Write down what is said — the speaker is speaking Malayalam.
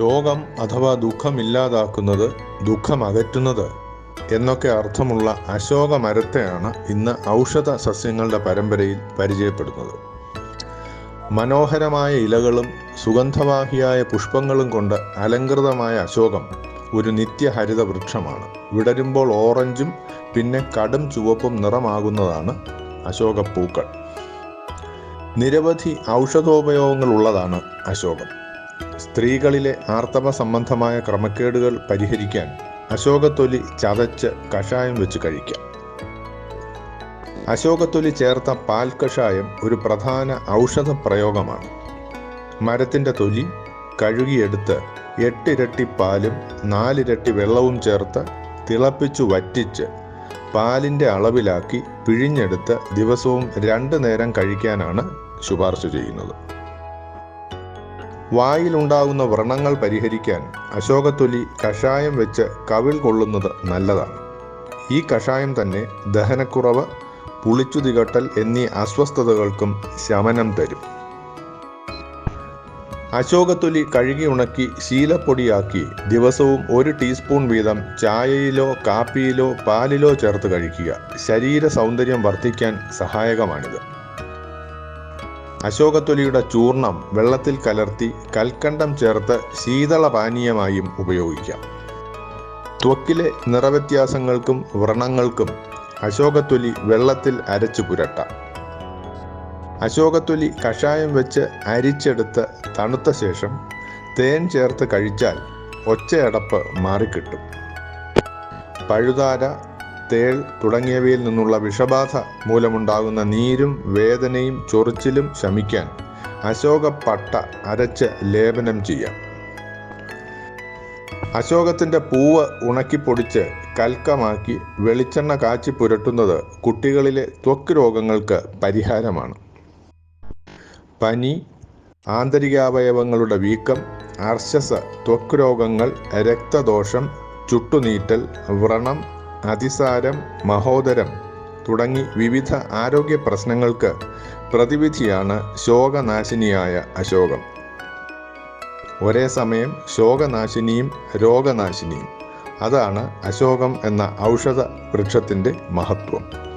ശോകം അഥവാ ദുഃഖമില്ലാതാക്കുന്നത് ദുഃഖം അകറ്റുന്നത് എന്നൊക്കെ അർത്ഥമുള്ള അശോക മരത്തെയാണ് ഇന്ന് ഔഷധ സസ്യങ്ങളുടെ പരമ്പരയിൽ പരിചയപ്പെടുന്നത്. മനോഹരമായ ഇലകളും സുഗന്ധവാഹിയായ പുഷ്പങ്ങളും കൊണ്ട് അലങ്കൃതമായ അശോകം ഒരു നിത്യഹരിത വൃക്ഷമാണ്. വിടരുമ്പോൾ ഓറഞ്ചും പിന്നെ കടും ചുവപ്പും നിറമാകുന്നതാണ് അശോകപ്പൂക്കൾ നിരവധി ഔഷധോപയോഗങ്ങൾ ഉള്ളതാണ് അശോകം. സ്ത്രീകളിലെ ആർത്തവ സംബന്ധമായ ക്രമക്കേടുകൾ പരിഹരിക്കാൻ അശോകത്തൊലി ചതച്ച് കഷായം വെച്ച് കഴിക്കാം. അശോകത്തൊലി ചേർത്ത പാൽ കഷായം ഒരു പ്രധാന ഔഷധ പ്രയോഗമാണ്. മരത്തിന്റെ തൊലി കഴുകിയെടുത്ത് എട്ടിരട്ടി പാലും നാലിരട്ടി വെള്ളവും ചേർത്ത് തിളപ്പിച്ചു വറ്റിച്ച് പാലിന്റെ അളവിലാക്കി പിഴിഞ്ഞെടുത്ത് ദിവസവും രണ്ട് നേരം കഴിക്കാനാണ് ശുപാർശ ചെയ്യുന്നത്. വായിലുണ്ടാകുന്ന വ്രണങ്ങൾ പരിഹരിക്കാൻ അശോകത്തൊലി കഷായം വെച്ച് കവിൾ കൊള്ളുന്നത് നല്ലതാണ്. ഈ കഷായം തന്നെ ദഹനക്കുറവ് പുളിച്ചു തികട്ടൽ എന്നീ അസ്വസ്ഥതകൾക്കും ശമനം തരും. അശോകത്തൊലി കഴുകി ഉണക്കി ശീലപ്പൊടിയാക്കി ദിവസവും ഒരു ടീസ്പൂൺ വീതം ചായയിലോ കാപ്പിയിലോ പാലിലോ ചേർത്ത് കഴിക്കുക. ശരീര സൗന്ദര്യം വർദ്ധിക്കാൻ സഹായകമാണിത്. അശോകത്തൊലിയുടെ ചൂർണം വെള്ളത്തിൽ കലർത്തി കൽക്കണ്ടം ചേർത്ത് ശീതള പാനീയമായും ഉപയോഗിക്കാം. ത്വക്കിലെ നിറവ്യത്യാസങ്ങൾക്കും വ്രണങ്ങൾക്കും അശോകത്തൊലി വെള്ളത്തിൽ അരച്ചു പുരട്ടാം. അശോകത്തൊലി കഷായം വെച്ച് അരിച്ചെടുത്ത് തണുത്ത ശേഷം തേൻ ചേർത്ത് കഴിച്ചാൽ ഒച്ചയടപ്പ് മാറിക്കിട്ടും. പഴുതാര തേൾ തുടങ്ങിയവയിൽ നിന്നുള്ള വിഷബാധ മൂലമുണ്ടാകുന്ന നീരും വേദനയും ചൊറിച്ചിലും ശമിക്കാൻ അശോകപ്പട്ട അരച്ച് ലേപനം ചെയ്യാം. അശോകത്തിന്റെ പൂവ് ഉണക്കിപ്പൊടിച്ച് കൽക്കമാക്കി വെളിച്ചെണ്ണ കാച്ചി പുരട്ടുന്നത് കുട്ടികളിലെ ത്വക്ക് രോഗങ്ങൾക്ക് പരിഹാരമാണ്. പനി ആന്തരികാവയവങ്ങളുടെ വീക്കം അർശസ് ത്വക്ക് രോഗങ്ങൾ രക്തദോഷം ചുട്ടുനീറ്റൽ വ്രണം അതിസാരം മഹോദരം തുടങ്ങി വിവിധ ആരോഗ്യ പ്രശ്നങ്ങൾക്ക് പ്രതിവിധിയാണ് ശോകനാശിനിയായ അശോകം. ഒരേ സമയം ശോകനാശിനിയും രോഗനാശിനിയും. അതാണ് അശോകം എന്ന ഔഷധ വൃക്ഷത്തിന്റെ മഹത്വം.